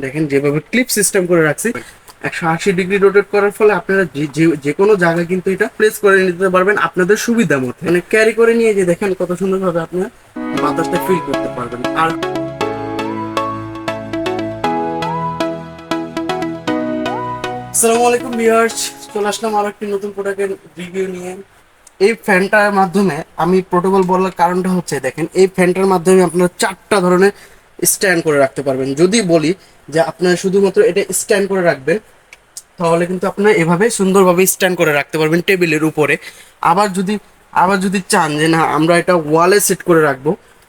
দেখেন, যেভাবে clip system করে রাখছি, একশো আশি ডিগ্রি রোটেট করার ফলে আপনারা যে- কোনো জায়গায় কিন্তু এটা প্লেস করে নিতে পারবেন আপনাদের সুবিধা মতো। মানে ক্যারি করে নিয়ে যে দেখেন কত সুন্দরভাবে আপনার বাতাসটা ফিল করতে পারবেন। আর আসসালামু আলাইকুম ভিউয়ার্স চলে আসলাম আরও একটি নতুন প্রোডাক্টের রিভিউ নিয়ে। এই ফ্যানটার মাধ্যমে আমি প্রোটোকল বলার কারণটা হচ্ছে, দেখেন, এই ফ্যানটার মাধ্যমে আপনারা চারটা ধরনের স্ট্যান্ড করে রাখতে পারবেন। যদি বলি যে আপনারা শুধুমাত্র এটা স্ট্যান্ড করে রাখবেন, তাহলে কিন্তু আপনারা এভাবে সুন্দরভাবে স্ট্যান্ড করে রাখতে পারবেন টেবিলের উপরে। আবার যদি আবার যদি চান যে না, আমরা এটা ওয়ালে সেট করে রাখব,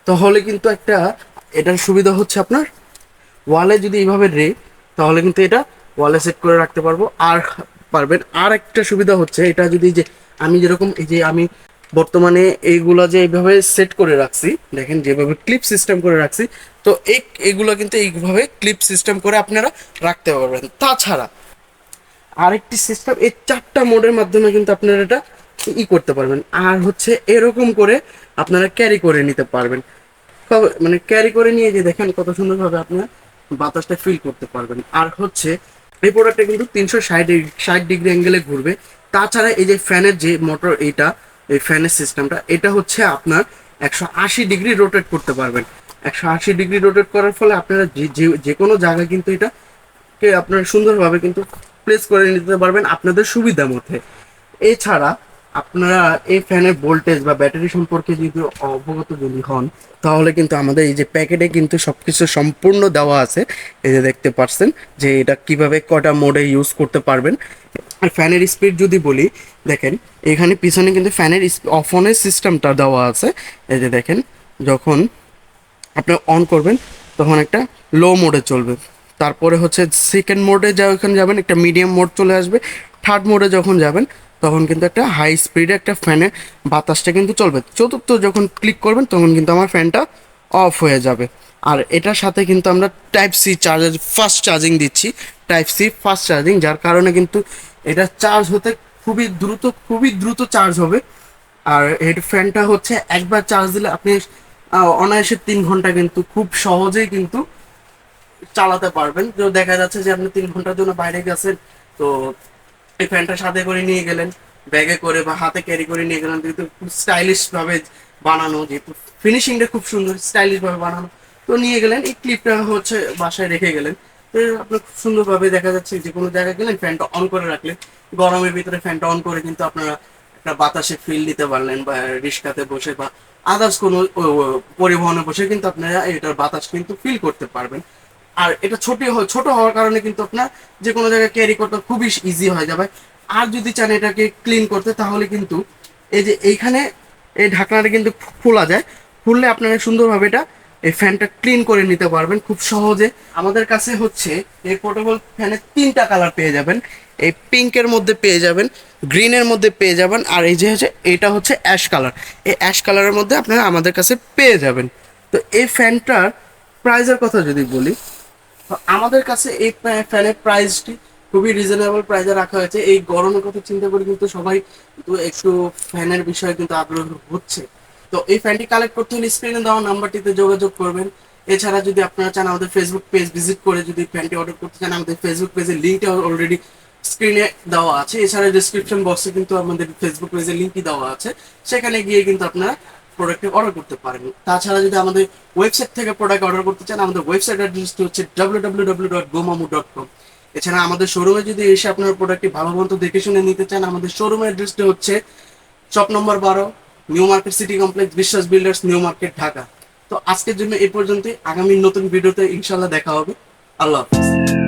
তাহলে কিন্তু একটা এটার সুবিধা হচ্ছে আপনার ওয়ালে যদি এইভাবে রে, তাহলে কিন্তু এটা ওয়ালে সেট করে রাখতে পারব। আর পারবেন আর একটা সুবিধা হচ্ছে এটা যদি যে আমি যেরকম এই যে আমি বর্তমানে এইগুলা যে এইভাবে সেট করে রাখছি, দেখেন যেভাবে ক্লিপ সিস্টেম করে রাখছি তো এই এইগুলো কিন্তু এইভাবে ক্লিপ সিস্টেম করে আপনারা রাখতে পারবেন। তাছাড়া আরেকটি সিস্টেম এই চারটা মোডের মাধ্যমে কিন্তু আপনারা এটা ই করতে পারবেন। আর হচ্ছে এরকম করে আপনারা ক্যারি করে নিতে পারবেন। মানে ক্যারি করে নিয়ে যে দেখেন কত সুন্দরভাবে আপনার বাতাসটা ফিল করতে পারবেন। আর হচ্ছে এই প্রোডাক্টটা কিন্তু তিনশো ষাট ষাট ডিগ্রি অ্যাঙ্গেলে ঘুরবে। তাছাড়া এই যে ফ্যানের যে মোটর এইটা, এই ফ্যানের সিস্টেমটা এটা হচ্ছে আপনার একশো আশি ডিগ্রি রোটেট করতে পারবেন। একশো আশি ডিগ্রি রোটেট করার ফলে আপনারা যে, যে- কোনো জায়গায় কিন্তু এটা কে আপনারা সুন্দরভাবে কিন্তু প্লেস করে নিতে পারবেন আপনাদের সুবিধা মতে এছাড়া আপনারা এই ফ্যানের ভোল্টেজ বা ব্যাটারি সম্পর্কে যদি অবগত যদি হন, তাহলে কিন্তু আমাদের এই যে প্যাকেটে কিন্তু সব কিছু সম্পূর্ণ দেওয়া আছে। এই যে দেখতে পাচ্ছেন যে এটা কীভাবে কটা মোডে ইউজ করতে পারবেন। আর ফ্যানের স্পিড যদি বলি, দেখেন এখানে পিছনে কিন্তু ফ্যানের অফ অনের সিস্টেমটা দেওয়া আছে। এই যে দেখেন, যখন আপনি অন করবেন, তখন একটা লো মোডে চলবে। তারপরে হচ্ছে সেকেন্ড মোডে যা যখন যাবেন, একটা মিডিয়াম মোড চলে আসবে। থার্ড মোডে যখন যাবেন, তখন কিন্তু একটা হাই স্পিডে একটা ফ্যানে বাতাসটা কিন্তু চলবে। চতুর্থ যখন ক্লিক করবেন, তখন কিন্তু আমার ফ্যানটা অফ হয়ে যাবে। আর এটার সাথে কিন্তু আমরা type C charger fast charging দিচ্ছি। টাইপ সি ফাস্ট চার্জিং যার কারণে কিন্তু এটা চার্জ হতে খুবই দ্রুত খুবই দ্রুত চার্জ হবে। আর হেড ফ্যানটা হচ্ছে একবার চার্জ দিলে আপনি অনায়াসে তিন ঘণ্টা কিন্তু খুব সহজেই কিন্তু চালাতে পারবেন। তো দেখা যাচ্ছে যে আপনি তিন ঘণ্টার জন্য বাইরে গেছেন, তো এই ফ্যানটা সাথে করে নিয়ে গেলেন, ব্যাগে করে বা হাতে ক্যারি করে নিয়ে গেলেন কিন্তু খুব স্টাইলিশ ভাবে বানানো, যেহেতু ফিনিশিংটা খুব সুন্দর স্টাইলিশ ভাবে বানানো, তো নিয়ে গেলেন, এই ক্লিপটা হচ্ছে বাসায় রেখে গেলেন। তো আপনি খুব সুন্দরভাবে দেখা যাচ্ছে যে কোনো জায়গায় গেলেন ফ্যানটা অন করে রাখলেন, গরমের ভিতরে ফ্যানটা অন করে কিন্তু আপনারা একটা বাতাসে ফিল নিতে পারলেন বা রিক্সাতে বসে বা আদার্স কোনো পরিবহনে বসে কিন্তু আপনারা এটার বাতাস কিন্তু ফিল করতে পারবেন। আর এটা ছোট ছোট হওয়ার কারণে কিন্তু আপনার যে কোনো জায়গায় ক্যারি করতে খুবই ইজি হয়ে যাবে। আর যদি চান এটাকে ক্লিন করতে, তাহলে কিন্তু এই যে এইখানে এই ঢাকনাটা কিন্তু খোলা যায়। খুললে আপনারা সুন্দরভাবে এটা এই ফ্যানটা ক্লিন করে নিতে পারবেন খুব সহজে। আমাদের কাছে হচ্ছে এই পোর্টেবল ফ্যানের তিনটা কালার পেয়ে যাবেন। এই পিঙ্কের মধ্যে পেয়ে যাবেন গ্রিনের মধ্যে পেয়ে যাবেন, আর এই যে হচ্ছে, এটা হচ্ছে অ্যাশ কালার এই অ্যাশ কালারের মধ্যে আপনারা আমাদের কাছে পেয়ে যাবেন। তো এই ফ্যানটার প্রাইজের কথা যদি বলি আমাদের কাছে এই ফ্যানের প্রাইসটি খুবই রিজনেবল প্রাইসে রাখা হয়েছে। এই গরমের কথা চিন্তা করে কিন্তু সবাই একটু ফ্যানের বিষয়ে কিন্তু আগ্রহ হচ্ছে। তো এই ফ্যানটি কালেক্ট করতে হলে স্ক্রিনে দেওয়া নাম্বারটিতে যোগাযোগ করবেন। এছাড়া যদি আপনারা চান আমাদের ফেসবুক পেজ ভিজিট করে যদি ফ্যানটি অর্ডার করতে চান, আমাদের ফেসবুক পেজের লিঙ্কটা অলরেডি স্ক্রিনে দেওয়া আছে। এছাড়া ডিসক্রিপশন বক্সে কিন্তু আমাদের ফেসবুক পেজের লিঙ্কই দেওয়া আছে। সেখানে গিয়ে কিন্তু আপনারা প্রোডাক্টটি অর্ডার করতে পারেন। তাছাড়া যদি আমাদের ওয়েবসাইট থেকে প্রোডাক্ট অর্ডার করতে চান, আমাদের ওয়েবসাইট অ্যাড্রেসটি হচ্ছে www.gomamu.com এছাড়া আমাদের শোরুমে যদি এসে আপনার প্রোডাক্টটি ভালো মতো দেখে শুনে নিতে চান, আমাদের শোরুমের অ্যাড্রেসটি হচ্ছে শপ নম্বর বারো new market city complex Biswas builders new market Dhaka তো আজকের জন্য এ পর্যন্তই। আগামী নতুন ভিডিওতে ইনশাল্লাহ দেখা হবে। আল্লাহ হাফিজ।